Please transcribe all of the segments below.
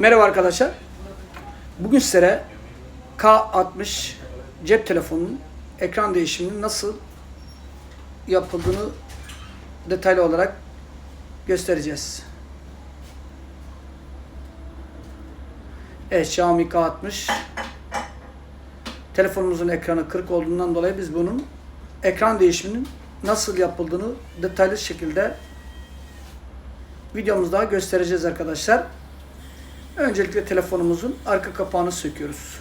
Merhaba arkadaşlar. Bugün sizlere K60 cep telefonunun ekran değişiminin nasıl yapıldığını detaylı olarak göstereceğiz. Evet Xiaomi K60 telefonumuzun ekranı kırık olduğundan dolayı biz bunun ekran değişiminin nasıl yapıldığını detaylı şekilde videomuzda göstereceğiz arkadaşlar. Öncelikle telefonumuzun arka kapağını söküyoruz.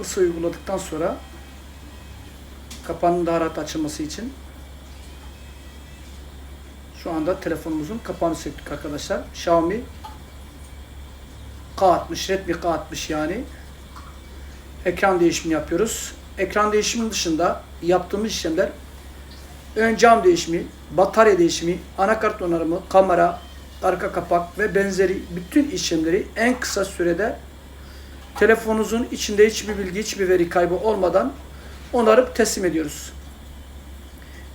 Isı uyguladıktan sonra kapağının daha rahat açılması için şu anda telefonumuzun kapağını söktük arkadaşlar. Xiaomi K60, Redmi K60 yani ekran değişimi yapıyoruz. Ekran değişimi dışında yaptığımız işlemler ön cam değişimi, batarya değişimi, anakart onarımı, kamera, arka kapak ve benzeri bütün işlemleri en kısa sürede telefonunuzun içinde hiçbir bilgi, hiçbir veri kaybı olmadan onarıp teslim ediyoruz.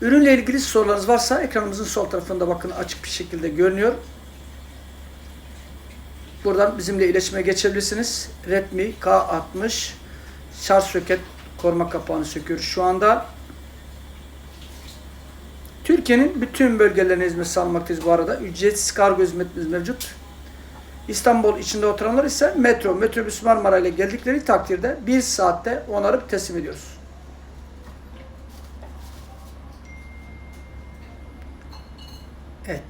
Ürünle ilgili sorularınız varsa ekranımızın sol tarafında bakın açık bir şekilde görünüyor. Buradan bizimle iletişime geçebilirsiniz. Redmi K60 şarj soket koruma kapağını söküyoruz şu anda. Türkiye'nin bütün bölgelerine hizmet sağlamaktayız bu arada. Ücretsiz kargo hizmetimiz mevcut. İstanbul içinde oturanlar ise metro, metrobüs Marmara ile geldikleri takdirde bir saatte onarıp teslim ediyoruz. Evet.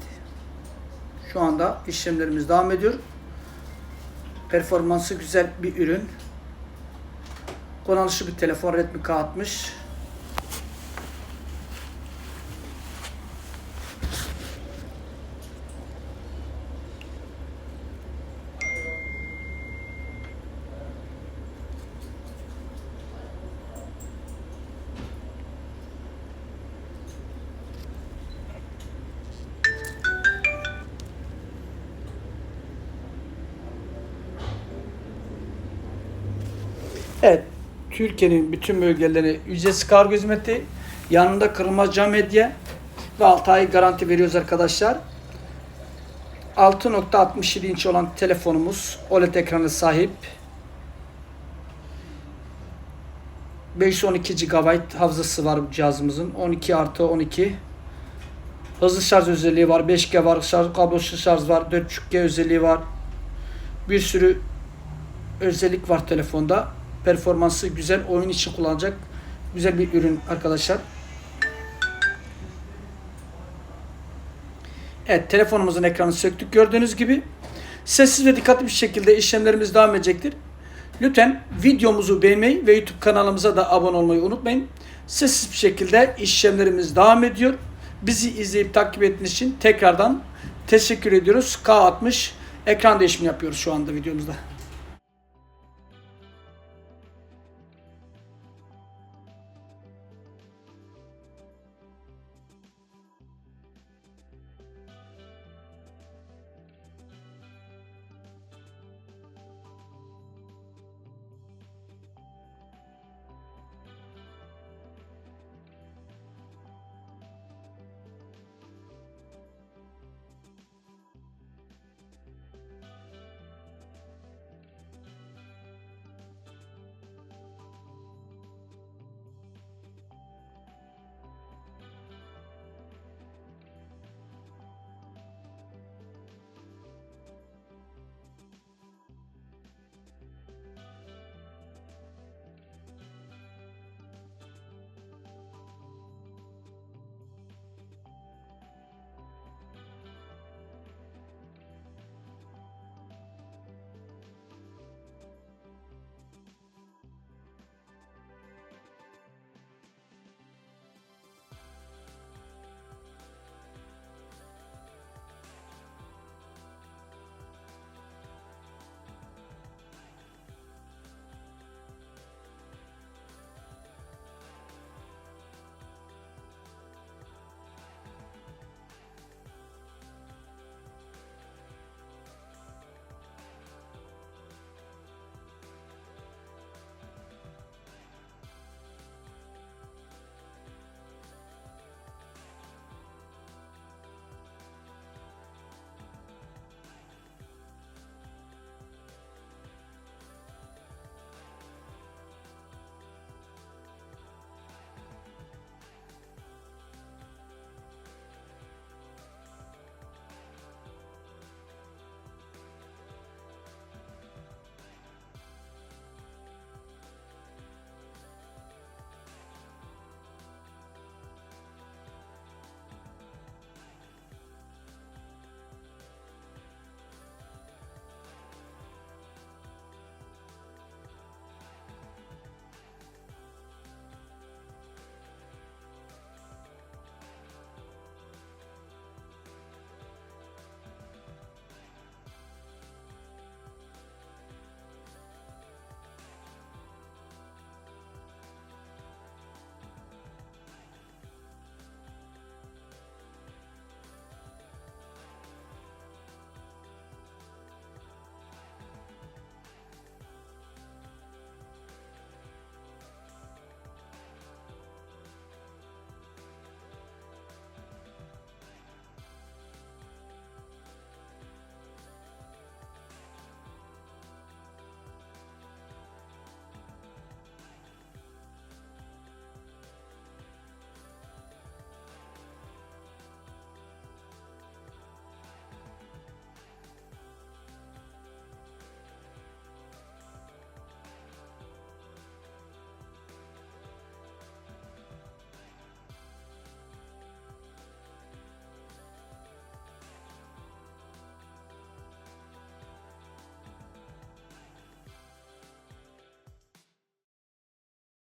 Şu anda işlemlerimiz devam ediyor. Performansı güzel bir ürün. Kullanışlı bir telefon Redmi K60. Türkiye'nin bütün bölgelerine ücretsiz kargo hizmeti, yanında kırılmaz cam hediye ve 6 ay garanti veriyoruz arkadaşlar. 6.67 inç olan telefonumuz OLED ekranı sahip. 512 GB hafızası var cihazımızın. 12 artı 12. Hızlı şarj özelliği var. 5G var. Şarj, kablosuz şarj var. 4.5G özelliği var. Bir sürü özellik var telefonda. Performansı güzel. Oyun için kullanacak güzel bir ürün arkadaşlar. Evet telefonumuzun ekranını söktük gördüğünüz gibi. Sessiz ve dikkatli bir şekilde işlemlerimiz devam edecektir. Lütfen videomuzu beğenmeyi ve YouTube kanalımıza da abone olmayı unutmayın. Sessiz bir şekilde işlemlerimiz devam ediyor. Bizi izleyip takip ettiğiniz için tekrardan teşekkür ediyoruz. K60 ekran değişimi yapıyoruz şu anda videomuzda.